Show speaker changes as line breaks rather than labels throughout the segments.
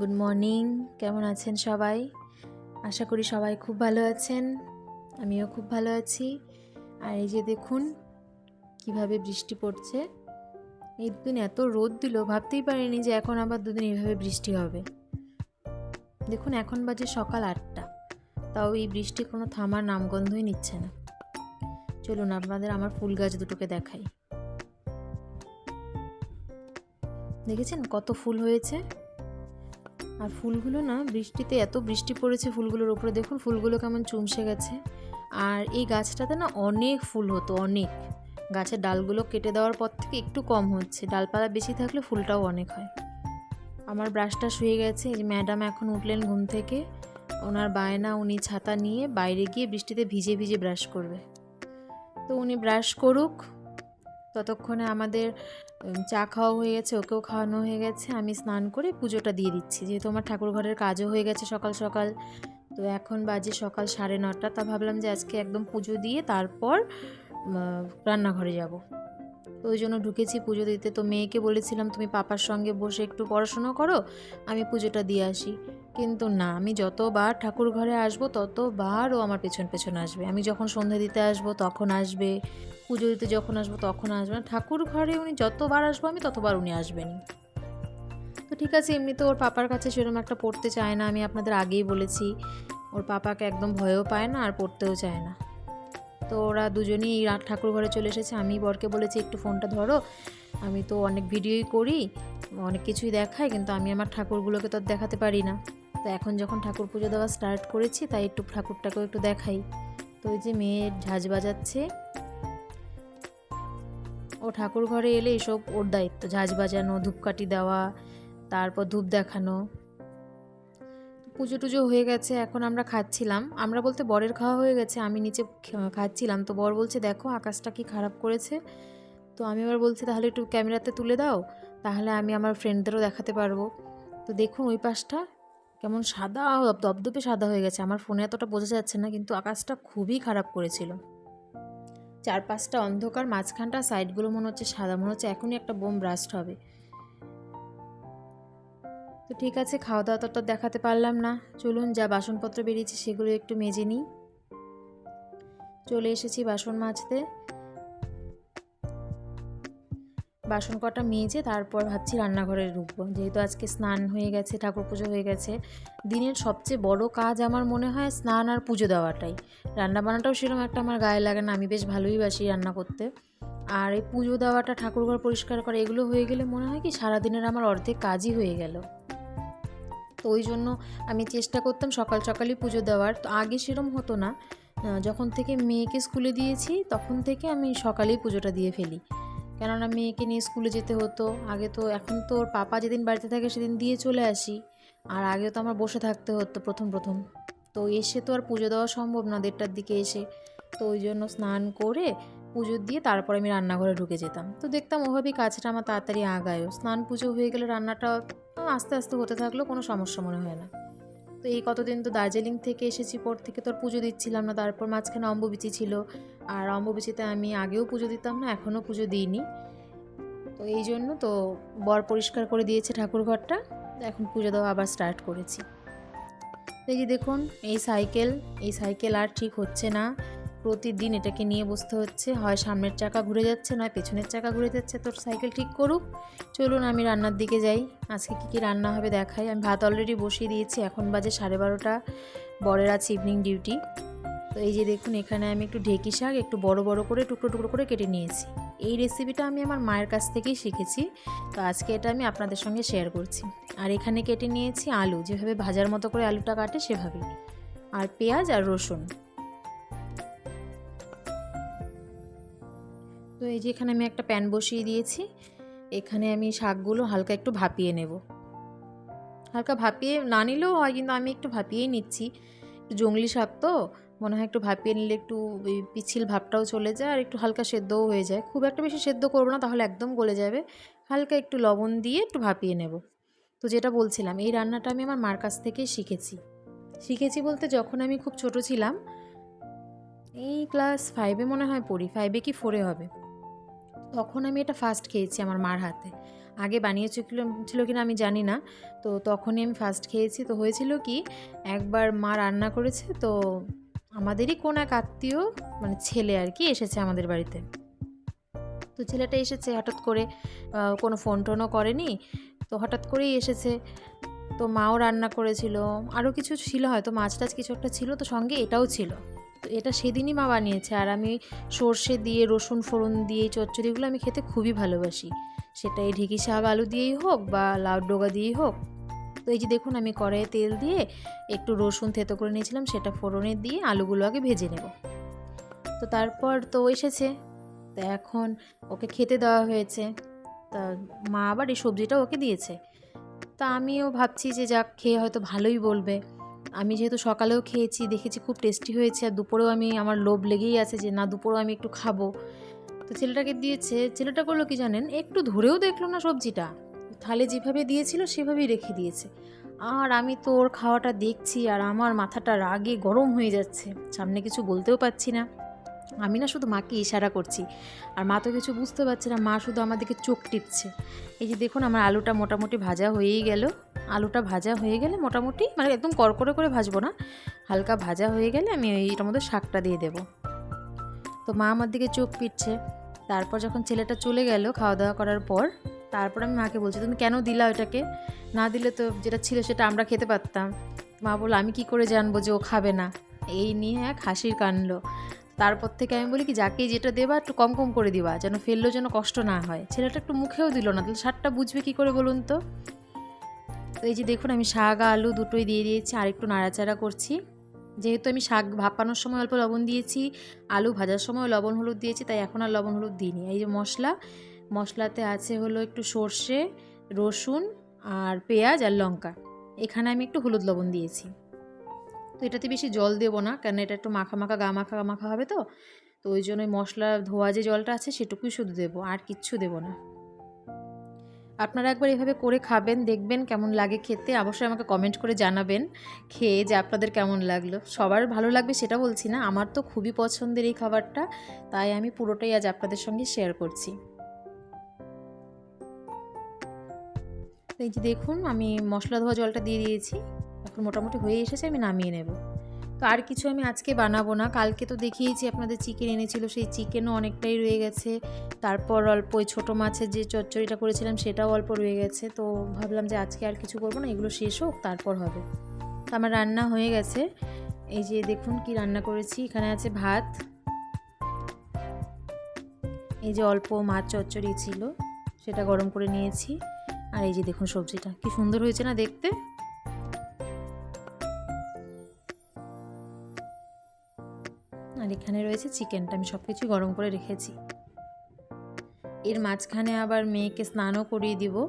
Good morning কেমন আছেন সবাই? আশা করি সবাই খুব ভালো আছেন। আমিও খুব ভালো আছি। আর এই যে দেখুন, কীভাবে বৃষ্টি পড়ছে। এই দুদিন এত রোদ দিল, ভাবতেই পারিনি যে এখন আবার দুদিন এইভাবে বৃষ্টি হবে। দেখুন, এখন বাজে সকাল আটটা। তাও এই বৃষ্টি কোনো থামার নামগন্ধই নিচ্ছে না। চলুন, আপনাদের আমার ফুল গাছ দুটোকে দেখাই। দেখেছেন কত ফুল হয়েছে? আর ফুলগুলো না, বৃষ্টিতে এত বৃষ্টি পড়েছে ফুলগুলোর উপরে। দেখুন, ফুলগুলো কেমন চুমসে গেছে। আর এই গাছটাতে না অনেক ফুল হতো, অনেক। গাছের ডালগুলো কেটে দেওয়ার পর থেকে একটু কম হচ্ছে। ডালপালা বেশি থাকলে ফুলটাও অনেক হয়। আমার ব্রাশটা শুয়ে গেছে। এই ম্যাডাম এখন উঠলেন ঘুম থেকে। ওনার বায়না, উনি ছাতা নিয়ে বাইরে গিয়ে বৃষ্টিতে ভিজে ভিজে ব্রাশ করবে। তো উনি ব্রাশ করুক ততক্ষণে আমাদের চা খাওয়া হয়ে গেছে, ওকেও খাওয়ানো হয়ে গেছে। আমি স্নান করে পুজোটা দিয়ে দিচ্ছি। যেহেতু আমার ঠাকুর ঘরের কাজও হয়ে গেছে সকাল সকাল, তো এখন বাজে সকাল সাড়ে নটা। তা ভাবলাম যে আজকে একদম পুজো দিয়ে তারপর রান্নাঘরে যাব। ওই জন্য ঢুকেছি পুজো দিতে। তো মেয়েকে বলেছিলাম, তুমি পাপার সঙ্গে বসে একটু পড়াশুনো করো, আমি পুজোটা দিয়ে আসি। কিন্তু না, আমি যতবার ঠাকুর ঘরে আসব, ততবার ও আমার পেছন পেছন আসবে। আমি যখন সন্ধে দিতে আসব, তখন আসবে। পুজো দিতে যখন আসব, তখন আসবে না। ঠাকুর ঘরে উনি যতবার আসব আমি, ততবার উনি আসবেনই। তো ঠিক আছে এমনিতে ওর পাপার কাছে সেরকম একটা পড়তে চায় না, আমি আপনাদের আগেই বলেছি। ওর পাপাকে একদম ভয়ও পায় না আর পড়তেও চায় না। তো ওরা দুজনেই এই ঠাকুর ঘরে চলে এসেছে। আমি বরকে বলেছি, একটু ফোনটা ধরো। আমি তো অনেক ভিডিওই করি, অনেক কিছুই দেখাই, কিন্তু আমি আমার ঠাকুরগুলোকে তো দেখাতে পারি না। তো এখন যখন ঠাকুর পুজো দেওয়া স্টার্ট করেছি, তাই একটু ঠাকুরটাকেও একটু দেখাই। তো ওই যে মেয়ে ঝাঁজ বাজাচ্ছে। ও ঠাকুর ঘরে এলে এসব ওর দায়িত্ব, ঝাঁজ বাজানো, ধূপকাঠি দেওয়া, তারপর ধূপ দেখানো। পুজো টুজো হয়ে গেছে, এখন আমরা খাচ্ছিলাম। আমরা বলতে বরের খাওয়া হয়ে গেছে, আমি নিচে খাচ্ছিলাম। তো বর বলছে, দেখো, আকাশটা কি খারাপ করেছে। তো আমি আবার বলছি, তাহলে একটু ক্যামেরাতে তুলে দাও, তাহলে আমি আমার ফ্রেন্ডদেরও দেখাতে পারব। তো দেখুন, ওই পাশটা কেমন সাদা দপদপে সাদা হয়ে গেছে। আমার ফোনে এতটা বোঝা যাচ্ছে না, কিন্তু আকাশটা খুবই খারাপ করেছিল। চারপাশটা অন্ধকার, মাঝখানটা সাইডগুলো মনে হচ্ছে সাদা, মনে হচ্ছে এখনই একটা বোম ব্রাস্ট হবে। তো ঠিক আছে খাওয়া দাওয়া তো দেখাতে পারলাম না। চলুন, যা বাসনপত্র বেরিয়েছে সেগুলো একটু মেজে নিই। চলে এসেছি বাসন মাজতে। বাসন কটা মেজে তারপর ভাবছি রান্নাঘরে ঢুকবো। যেহেতু আজকে স্নান হয়ে গেছে, ঠাকুর পুজো হয়ে গেছে, দিনের সবচেয়ে বড় কাজ আমার মনে হয় স্নান আর পুজো দেওয়াটাই। রান্না বান্নাটাও সেরকম একটা আমার গায়ে লাগে না, আমি বেশ ভালোই বাসি রান্না করতে। আর এই পুজো দেওয়াটা ঠাকুরঘর পরিষ্কার করা, এগুলো হয়ে গেলে মনে হয় কি সারাদিনের আমার অর্ধেক কাজই হয়ে গেল। তো ওই জন্য আমি চেষ্টা করতাম সকাল সকালই পুজো দেওয়ার। তো আগে সেরম হতো না। যখন থেকে মেয়েকে স্কুলে দিয়েছি, তখন থেকে আমি সকালেই পুজোটা দিয়ে ফেলি। কেননা মেয়েকে নিয়ে স্কুলে যেতে হতো। আগে তো এখন তো ওর পাপা যেদিন বাড়িতে থাকে সেদিন দিয়ে চলে আসি। আর আগে তো আমার বসে থাকতে হতো প্রথম প্রথম। তো এসে তো আর পুজো দেওয়া সম্ভব না দেড়টার দিকে এসে। তো ওই জন্য স্নান করে পুজো দিয়ে তারপর আমি রান্নাঘরে ঢুকে যেতাম। তো দেখতাম ওভাবেই কাজটা আমার তাড়াতাড়ি আগায়ও স্নান পুজো হয়ে গেলে রান্নাটা আস্তে আস্তে হতে থাকলেও কোনো সমস্যা মনে হয় না। তো এই কতদিন তো দার্জিলিং থেকে এসেছি, পর থেকে তো আর পুজো দিচ্ছিলাম না, তারপর মাঝখানে অম্বুবিচি ছিল। আর অম্বুবিচিতে আমি আগেও পুজো দিতাম না, এখনও পুজো দিইনি। তো এই জন্য তো বর পরিষ্কার করে দিয়েছে ঠাকুর ঘরটা, এখন পুজো দেওয়া আবার স্টার্ট করেছি। দেখি দেখুন, এই সাইকেল এই সাইকেল আর ঠিক হচ্ছে না। প্রতিদিন এটাকে নিয়ে বসতে হচ্ছে। হয় সামনের চাকা ঘুরে যাচ্ছে, নয় পেছনের চাকা ঘুরে যাচ্ছে। তোর সাইকেল ঠিক করুক। চলুন আমি রান্নার দিকে যাই। আজকে কী কী রান্না হবে দেখাই। আমি ভাত অলরেডি বসিয়ে দিয়েছি। এখন বাজে সাড়ে বারোটা। বরের আছে ইভিনিং ডিউটি তো এই যে দেখুন, এখানে আমি একটু ঢেকি শাক, একটু বড় বড় করে, টুকরো টুকরো করে কেটে নিয়েছি। এই রেসিপিটা আমি আমার মায়ের কাছ থেকেই শিখেছি। তো আজকে এটা আমি আপনাদের সঙ্গে শেয়ার করছি। আর এখানে কেটে নিয়েছি আলু। যেভাবে ভাজার মতো করে আলুটা কাটে, সেভাবেই। আর পেঁয়াজ আর রসুন। এই যে এখানে আমি একটা প্যান বসিয়ে দিয়েছি, এখানে আমি শাকগুলো হালকা একটু ভাপিয়ে নেব। হালকা ভাপিয়ে না নিলেও হয়, কিন্তু আমি একটু ভাপিয়েই নিচ্ছি। জংলি শাক তো, মনে হয় একটু ভাপিয়ে নিলে একটু পিছিল ভাবটাও চলে যায় আর একটু হালকা সেদ্ধও হয়ে যায়। খুব একটা বেশি সেদ্ধ করব না, তাহলে একদম গলে যাবে। হালকা একটু লবণ দিয়ে একটু ভাপিয়ে নেব। তো যেটা বলছিলাম, এই রান্নাটা আমি আমার মার কাছ থেকেই শিখেছি। শিখেছি বলতে যখন আমি খুব ছোট ছিলাম, এই ক্লাস ফাইভে মনে হয় পড়ি ফাইভে কি ফোরে হবে। তখন আমি এটা ফার্স্ট খেয়েছি আমার মার হাতে। আগে বানিয়েছিল, ছিল কিনা আমি জানি না। তো তখনই আমি ফার্স্ট খেয়েছি। তো হয়েছিল কি, একবার মা রান্না করেছে, তো আমাদেরই কোন এক আত্মীয় মানে ছেলে আর কি, এসেছে আমাদের বাড়িতে। তো ছেলেটা এসেছে, হঠাৎ করে কোনো ফোন টোনও করেনি। তো হঠাৎ করেই এসেছে। তো মাও রান্না করেছিল। আরও কিছু ছিল হয়তো মাছ টাছ কিছু একটা ছিল, তো সঙ্গে এটাও ছিল। এটা সেদিনই মা বানিয়েছে। আর আমি সর্ষে দিয়ে, রসুন, ফোড়ন দিয়ে চচ্চড়িগুলো আমি খেতে খুবই ভালোবাসি। সেটা এই ঢেঁকি শাক, আলু দিয়েই হোক বা লাউ ডোগা দিয়েই হোক। তো এই যে দেখুন, আমি কড়াইয়ে তেল দিয়ে একটু রসুন থেতো করে নিয়েছিলাম, সেটা ফোড়নে দিয়ে আলুগুলো আগে ভেজে নেব। তো তারপর তো এসেছে। তো এখন ওকে খেতে দেওয়া হয়েছে। তা মা আবার এই সবজিটা ওকে দিয়েছে। তা আমিও ভাবছি যে যাক, খেয়ে হয়তো ভালোই বলবে। আমি যেহেতু সকালেও খেয়েছি, দেখেছি খুব টেস্টি হয়েছে আর দুপুরেও আমি, আমার লোভ লেগেই আছে যে না, দুপুরেও আমি একটু খাব। তো ছেলেটাকে দিয়েছে, ছেলেটা করল কি জানেন? একটু ধরেও দেখল না সবজিটা। থালে যেভাবে দিয়েছিল, সেভাবেই রেখে দিয়েছে। আর আমি তো ওর খাওয়াটা দেখছি আর আমার মাথাটা রাগে গরম হয়ে যাচ্ছে। সামনে কিছু বলতেও পারছি না। আমি না শুধু মাকে ইশারা করছি। আর মা তো কিছু বুঝতে পারছে না, মা শুধু আমাদেরকে চোখ টিপছে। এই যে দেখুন, আমার আলুটা মোটামুটি ভাজা হয়েই গেল। আলুটা ভাজা হয়ে গেলে মোটামুটি মানে একদম কড়কড়ে করে ভাজবো না, হালকা ভাজা হয়ে গেলে আমি এইটার মধ্যে শাকটা দিয়ে দেবো। তো মা আমার দিকে চোখ পিটছে। তারপর যখন ছেলেটা চলে গেল খাওয়া দাওয়া করার পর, তারপর আমি মাকে বলছি, তুমি কেন দিলা ওটাকে? না দিলে তো যেটা ছিল সেটা আমরা খেতে পারতাম। মা বলল, আমি কি করে জানব যে ও খাবে না? এই নিয়ে এক হাসির কানল তারপর থেকে আমি বলি কি, যাকে যেটা দেবা একটু কম কম করে দিবা, যেন ফেললেও যেন কষ্ট না হয়। ছেলেটা একটু মুখেও দিল না, তাহলে শাকটা বুঝবে কি করে বলুন তো? তো এই যে দেখুন, আমি শাক, আলু দুটোই দিয়ে দিয়েছি, আর একটু নাড়াচাড়া করছি। যেহেতু আমি শাক ভাপানোর সময় অল্প লবণ দিয়েছি, আলু ভাজার সময় লবণ হলুদ দিয়েছি, তাই এখন আর লবণ হলুদ দিইনি। এই যে মশলা, মশলাতে আছে হলো একটু সর্ষে, রসুন, আর পেঁয়াজ, আর লঙ্কা। এখানে আমি একটু হলুদ লবণ দিয়েছি। তো এটাতে বেশি জল দেবো না কারণ এটা একটু মাখা মাখা, গা মাখা মাখা হবে তো। তো ওই জন্য মশলা ধোয়া যে জলটা আছে, সেটুকুই শুধু দেবো, আর কিচ্ছু দেবো না। আপনারা একবার এভাবে করে খাবেন, দেখবেন কেমন লাগে খেতে। অবশ্যই আমাকে কমেন্ট করে জানাবেন খেয়ে যে আপনাদের কেমন লাগল। সবার ভালো লাগবে সেটা বলছি না, আমার তো খুবই পছন্দের এই খাবারটা, তাই আমি পুরোটাই আজ আপনাদের সঙ্গে শেয়ার করছি। এই যে দেখুন, আমি মশলা ধোয়া জলটা দিয়ে দিয়েছি, এখন মোটামুটি হয়ে এসেছে, আমি নামিয়ে নেব। তো আর কিছু আমি আজকে বানাবো না, কালকে তো দেখিয়েছি আপনাদের চিকেন এনেছিল, সেই চিকেনও অনেকটাই রয়ে গেছে। তারপর অল্প ওই ছোটো মাছের যে চচ্চড়িটা করেছিলাম সেটাও অল্প রয়ে গেছে। তো ভাবলাম যে আজকে আর কিছু করব না, এগুলো শেষ হোক, তারপর হবে। তো আমার রান্না হয়ে গেছে। এই যে দেখুন কি রান্না করেছি, এখানে আছে ভাত। এই যে অল্প মাছ চচ্চড়ি ছিল, সেটা গরম করে নিয়েছি। আর এই যে দেখুন সবজিটা, কি সুন্দর হয়েছে না দেখতে? আর এখানে রয়েছে চিকেনটা, আমি সব কিছুই গরম করে রেখেছি। এর মাঝখানে আবার মেয়েকে স্নানও করিয়ে দিব।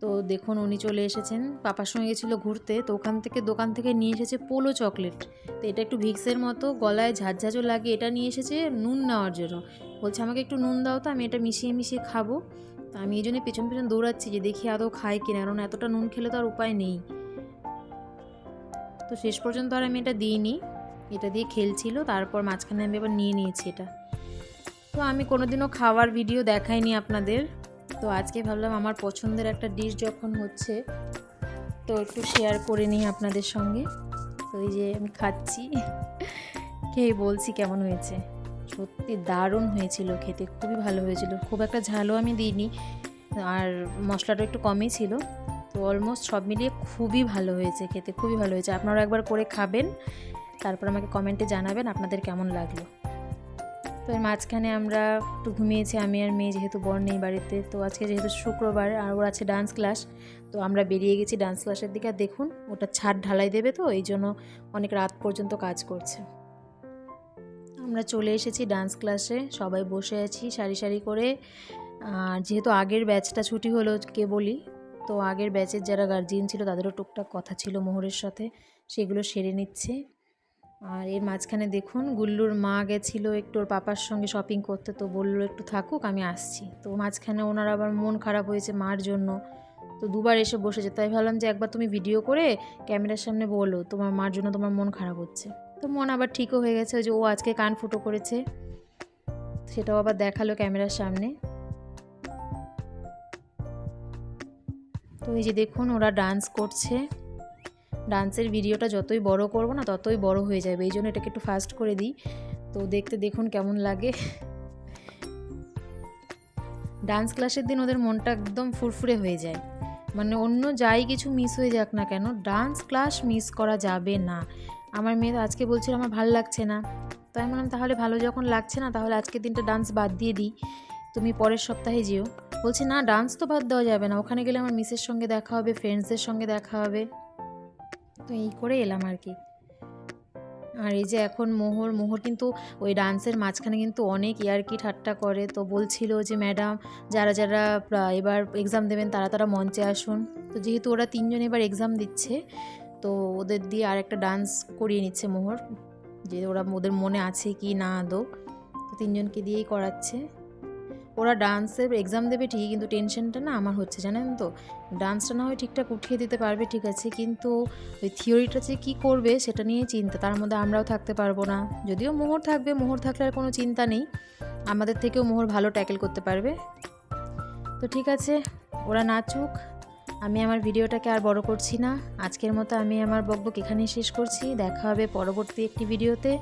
তো দেখুন উনি চলে এসেছেন। পাপার সঙ্গে গেছিল ঘুরতে। তো ওখান থেকে, দোকান থেকে নিয়ে এসেছে পোলো চকলেট। তো এটা একটু ভিক্সের মতো, গলায় ঝাঁঝাঝো লাগে। এটা নিয়ে এসেছে নুন নেওয়ার জন্য। বলছে, আমাকে একটু নুন দাও তো, আমি এটা মিশিয়ে মিশিয়ে খাব। তো আমি এই জন্য পেছন পেছন দৌড়াচ্ছি যে দেখি আদৌ খাই কিনা। কারণ এতটা নুন খেলে তো আর উপায় নেই। তো শেষ পর্যন্ত আর আমি এটা দিইনি। এটা দিয়ে খেলছিল। তারপর মাঝখানে আমি আবার নিয়ে নিয়েছি এটা। তো আমি কোনোদিনও খাওয়ার ভিডিও দেখাইনি আপনাদের। তো আজকে ভাবলাম আমার পছন্দের একটা ডিশ যখন হচ্ছে, তো একটু শেয়ার করে নিই আপনাদের সঙ্গে। তো এই যে আমি খাচ্ছি। খেয়ে বলছি কেমন হয়েছে। সত্যি দারুণ হয়েছিল খেতে, খুবই ভালো হয়েছিল। খুব একটা ঝালও আমি দিইনি, আর মশলাটা একটু কমই ছিল। তো অলমোস্ট সব মিলিয়ে খুবই ভালো হয়েছে খেতে, খুবই ভালো হয়েছে। আপনারা একবার করে খাবেন, তারপর আমাকে কমেন্টে জানাবেন আপনাদের কেমন লাগল। তো এর মাঝখানে আমরা একটু ঘুমিয়েছি, আমি আর মেয়ে যেহেতু বর নেই বাড়িতে, তো আজকে যেহেতু শুক্রবার আর ওর আছে ডান্স ক্লাস তো আমরা বেরিয়ে গেছি ডান্স ক্লাসের দিকে আর দেখুন, ওটা ছাদ ঢালাই দেবে তো, এই জন্য অনেক রাত পর্যন্ত কাজ করছে। আমরা চলে এসেছি ডান্স ক্লাসে সবাই বসে আছি সারি সারি করে। আর যেহেতু আগের ব্যাচটা ছুটি হলো কে বলি তো আগের ব্যাচের যারা গার্জিয়ান ছিল তাদেরও টুকটাক কথা ছিল মোহরের সাথে, সেগুলো সেরে নিচ্ছে। আর এর মাঝখানে দেখুন, গুল্লুর মা গেছিল একটু ওর পাপার সঙ্গে শপিং করতে, তো বলল, একটু থাকুক, আমি আসছি। তো মাঝখানে ওনার আবার মন খারাপ হয়েছে মার জন্য। তো দুবার এসে বসেছে, তাই ভাবলাম যে একবার তুমি ভিডিও করে ক্যামেরার সামনে বলো, তোমার মার জন্য তোমার মন খারাপ হচ্ছে। তো মন আবার ঠিকও হয়ে গেছে যে ও আজকে কান ফুটো করেছে। সেটাও আবার দেখাল ক্যামেরার সামনে। তো এই যে দেখুন, ওরা ডান্স করছে। ডান্সের ভিডিওটা যতই বড় করব না, ততই বড় হয়ে যাবে। এই জন্য এটাকে একটু ফাস্ট করে দিই। তো দেখতে দেখুন কেমন লাগে। ডান্স ক্লাসের দিন ওদের মনটা একদম ফুরফুরে হয়ে যায়। মানে অন্য যাই কিছু মিস হয়ে যাক না কেন, ডান্স ক্লাস মিস করা যাবে না। আমার মেয়ে আজকে বলছিল, আমার ভালো লাগছে না। তো আমি বললাম, তাহলে ভালো যখন লাগছে না, তাহলে আজকের দিনটা ডান্স বাদ দিয়ে দিই। তুমি পরের সপ্তাহে যেও। বলছে, না, ডান্স তো বাদ দেওয়া যাবে না। ওখানে গেলে আমার মিসের সঙ্গে দেখা হবে ফ্রেন্ডসদের সঙ্গে দেখা হবে। তো এই করে এলাম আর কি আর এই যে এখন মোহর মোহর কিন্তু ওই ডান্সের মাঝখানে কিন্তু অনেক ইয়ারকি ঠাট্টা করে। তো বলছিল যে, ম্যাডাম, যারা যারা এবার এক্সাম দেবেন তারা তারা মঞ্চে আসুন। তো যেহেতু ওরা তিনজন এবার এক্সাম দিচ্ছে, তো ওদের দিয়ে আর একটা ডান্স করিয়ে নিচ্ছে মোহর। যে ওরা, ওদের মনে আছে কি না আদৌ। তো তিনজনকে দিয়েই করাচ্ছে। ওরা ডান্সের এক্সাম দেবে ঠিকই, কিন্তু টেনশনটা না আমার হচ্ছে, জানেন তো? ডান্সটা না হয় ঠিকঠাক উঠিয়ে দিতে পারবে, ঠিক আছে? কিন্তু ওই থিওরিটা যে কী করবে সেটা নিয়ে চিন্তা, তার মধ্যে আমরাও থাকতে পারব না। যদিও মোহর থাকবে, মোহর থাকলে আর কোনো চিন্তা নেই। আমাদের থেকেও মোহর ভালো ট্যাকেল করতে পারবে। তো ঠিক আছে, ওরা নাচুক। আমি আমার ভিডিওটাকে আর বড় করছি না। আজকের মতো আমি আমার বকবক এখানেই শেষ করছি। দেখা হবে পরবর্তী একটি ভিডিওতে।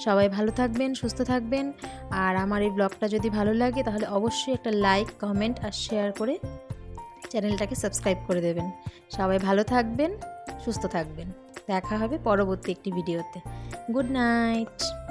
সবাই ভালো থাকবেন, সুস্থ থাকবেন। আর আমার এই ব্লগটা যদি ভালো লাগে, তাহলে অবশ্যই একটা লাইক, কমেন্ট আর শেয়ার করে চ্যানেলটাকে সাবস্ক্রাইব করে দেবেন। সবাই ভালো থাকবেন, সুস্থ থাকবেন। দেখা হবে পরবর্তী একটি ভিডিওতে। Good night.